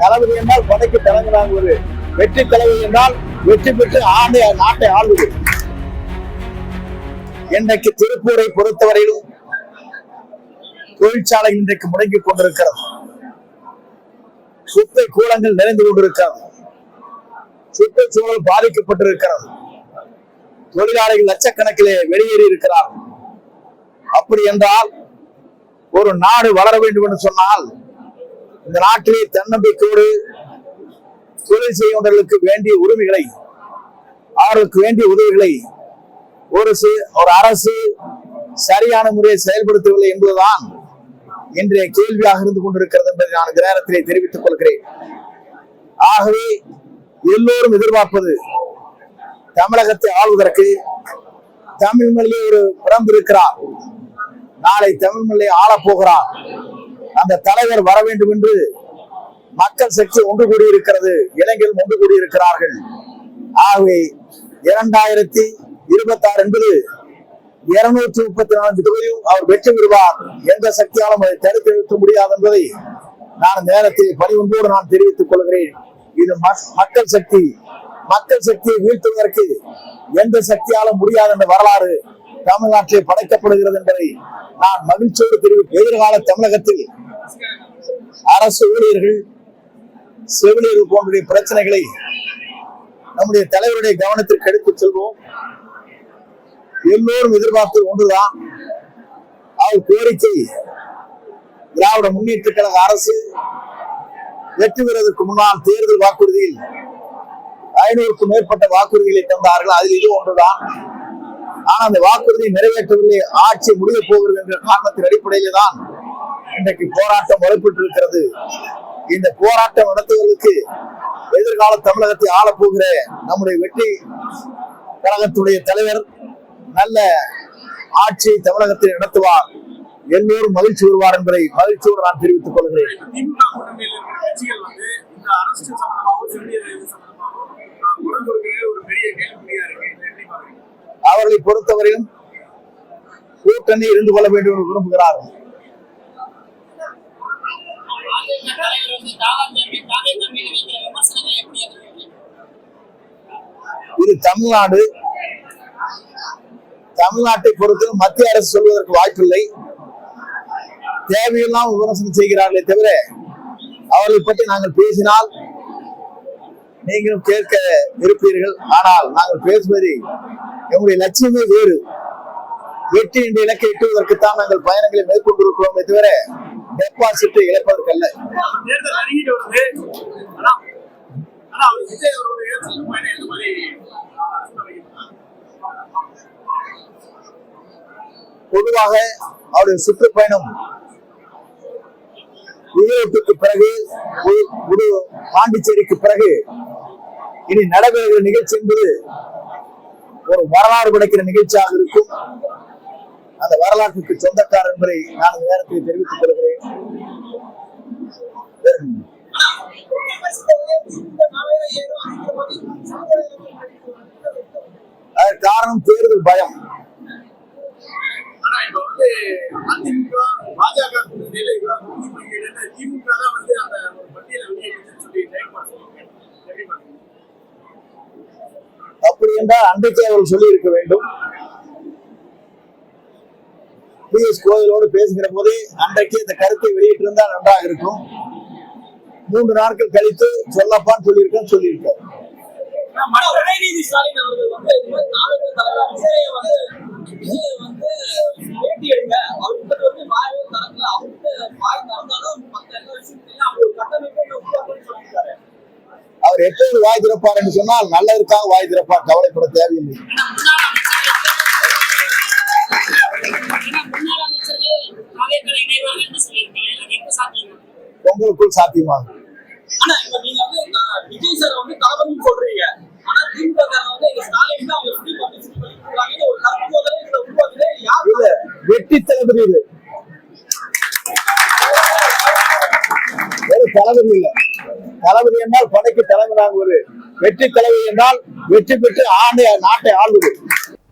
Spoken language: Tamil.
தளபதி என்றால் கொடைக்கு தலைவராகுவது வெற்றி தலைவர் என்றால் வெற்றி பெற்று ஆண்டு நாட்டை ஆள்வது. இன்றைக்கு திருப்பூரை பொறுத்தவரையிலும் தொழிற்சாலை இன்றைக்கு முடங்கிக் கொண்டிருக்கிறது. சுத்தை கூலங்கள் நிறைந்து கொண்டிருக்கிறது. சுற்றுச்சூழல் பாதிக்கப்பட்டிருக்கிறது. தொழிலாளிகள் லட்சக்கணக்கிலே வெளியேறி இருக்கிறார் அப்படி என்றால் ஒரு நாடு வளர வேண்டும் என்று சொன்னால் இந்த நாட்டிலே தன்னம்பிக்கையோடு தொழில் செய்கின்றவர்களுக்கு வேண்டிய உரிமைகளை அவர்களுக்கு வேண்டிய உதவிகளை ஒரு ஒரு அரசு சரியான முறையை செயல்படுத்தவில்லை என்பதுதான் இன்றைய கேள்வியாக இருந்து கொண்டிருக்கிறது என்பதை நான் இந்த நேரத்திலே தெரிவித்துக் கொள்கிறேன். ஆகவே எல்லோரும் எதிர்பார்ப்பது தமிழகத்தை ஆள்வதற்கு தமிழ் மொழியை ஒரு பிறந்திருக்கிறார். நாளை தமிழ் மொழியை ஆளப் அந்த தலைவர் வர வேண்டும் என்று மக்கள் சக்தி ஒன்று கூடியிருக்கிறது இளைஞர்கள் ஒன்று கூடியிருக்கிறார்கள். ஆகவே இரண்டாயிரத்தி இருபத்தி ஆறு என்பது இருநூற்றி முப்பத்தி நான்கு தொகுதியும் அவர் வெற்றி பெறுவார். எந்த சக்தியாலும் அதை தடுத்து நிறுத்த முடியாது என்பதை நான் நேரத்தில் பணிவன்போடு நான் தெரிவித்துக் கொள்கிறேன். இது மக்- மக்கள் சக்தி மக்கள் சக்தியை வீழ்த்துவதற்கு எந்த சக்தியாலும் முடியாது என்ற வரலாறு தமிழ்நாட்டில் படைக்கப்படுகிறது என்பதை நான் மகிழ்ச்சியோடு தெரிவித்து எதிர்கால தமிழகத்தில் அரசு ஊழியர்கள் செவிலியர்கள் போன்ற பிரச்சனைகளை நம்முடைய தலைவருடைய கவனத்திற்கு எடுத்துச் செல்வோம். எல்லோரும் எதிர்பார்த்தது ஒன்றுதான். அவர் கோரிக்கை திராவிட முன்னேற்ற கழக அரசு வெற்றி பெறுவதற்கு முன்னால் தேர்தல் வாக்குறுதியில் ஐநூறுக்கும் மேற்பட்ட வாக்குறுதிகளை தந்தார்கள். அதில் இது ஒன்றுதான். ஆனால் அந்த வாக்குறுதியை நிறைவேற்றவில்லை. ஆட்சி முடிய போகிறது என்ற காரணத்தின் அடிப்படையில்தான் இன்றைக்கு போராட்டம் வலுப்பெற்றிருக்கிறது. இந்த போராட்டம் நடத்துவதற்கு எதிர்கால தமிழகத்தை ஆளப்போகிற நம்முடைய வெற்றி கழகத்துடைய தலைவர் நல்ல ஆட்சியை தமிழகத்தில் நடத்துவார். எல்லோரும் மகிழ்ச்சி வருவார் என்பதை மகிழ்ச்சியோடு நான் தெரிவித்துக் கொள்கிறேன். அவர்களை பொறுத்தவரையும் கூட்டணி இருந்து கொள்ள வேண்டும் என்று விரும்புகிறார்கள். இது தமிழ்நாடு. தமிழ்நாட்டை பொறுத்து மத்திய அரசு சொல்வதற்கு வாய்ப்பில்லை. தேவையெல்லாம் விமர்சனம் செய்கிறார்களே தவிர அவர்களை பற்றி நாங்கள் பேசினால் நீங்களும் கேட்க இருப்பீர்கள் ஆனால் நாங்கள் பேசுவதை எங்களுடைய லட்சியமே வேறு. வெற்றி என்ற இலக்கை எட்டுவதற்குத்தான் நாங்கள் பயணங்களை மேற்கொண்டிருக்கிறோமே தவிர டெபாசிட்டை இழப்பதற்கல்ல? பொதுவாக அவருடைய சுற்றுப்பயணம் ஈரோட்டுக்கு பிறகு ஒரு பாண்டிச்சேரிக்கு பிறகு இனி நடைபெறுகிற நிகழ்ச்சி என்பது ஒரு வரலாறு படைக்கிற நிகழ்ச்சியாக இருக்கும். அந்த வரலாற்றுக்கு சொந்தக்காரர் என்பதை நான் இந்த நேரத்தில் தெரிவித்துக் கொள்கிறேன். காரணம் தேர்தல் பயம். அப்படி என்றால் அன்றைக்கே அவர்கள் சொல்லி இருக்க வேண்டும். பி எஸ் கோயிலோடு பேசுகிற போதே அன்றைக்கு இந்த கருத்தை வெளியிட்டிருந்தால் நன்றாக இருக்கும் மூன்று நாட்கள் கழித்து சொல்லப்பான்னு சொல்லியிருக்கேன் சொல்லியிருக்காரு ஆனா, உதயநிதி ஸ்டாலின் அவர்கள் வந்து இந்த மாதிரி தாவேந்தர் தலைவர் விஜயை வந்து விஜயை வந்து பேட்டி எடுங்க. அவர்கிட்ட வந்து வாயவே திறக்கல. அவர்கிட்ட வாய் திறந்தாலும் மத்த எல்லா விஷயத்தையும் அவர் ஒரு கட்டமைப்பை உருவாக்கணும்னு சொல்லியிருக்காரு. அவர் எப்போது வாய் திறப்பார் என்று சொன்னால் நல்லதற்காக வாய் திறப்பார் கவலைப்பட தேவையில்லை. உங்களுக்குள் சாத்தியமாகும். ஆனா இப்ப நீங்க வந்து விஜய் சார் வந்து தளபதினு சொல்றீங்க. ஆனா திமுக காரங்க வந்து எங்க ஸ்டாலின் தான் அவங்க சுத்தி பப்ளிசிட்டி பண்ணிட்டு இருக்காங்க ஒரு கருத்து போதலே இதுல உருவாக்குது யார்? இல்ல வெற்றி தளபதி இது. ஒரு தளபதி இல்ல. தளபதி என்றால் படைக்கு தலைமை தாங்குவது வெற்றி தலைவர் என்றால் வெற்றி பெற்று ஆண்டை நாட்டை ஆள்வது.